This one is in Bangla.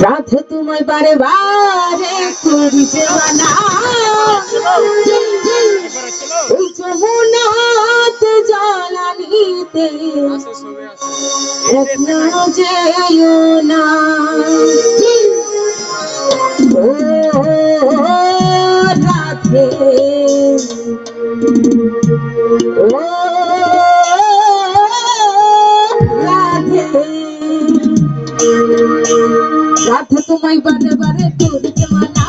রাধে তোমায় বারে বারে করিতে মানা। ওই যমুনাতে রত্ন যেও না। রাধে তোমায় বারে বারে করিতে মানা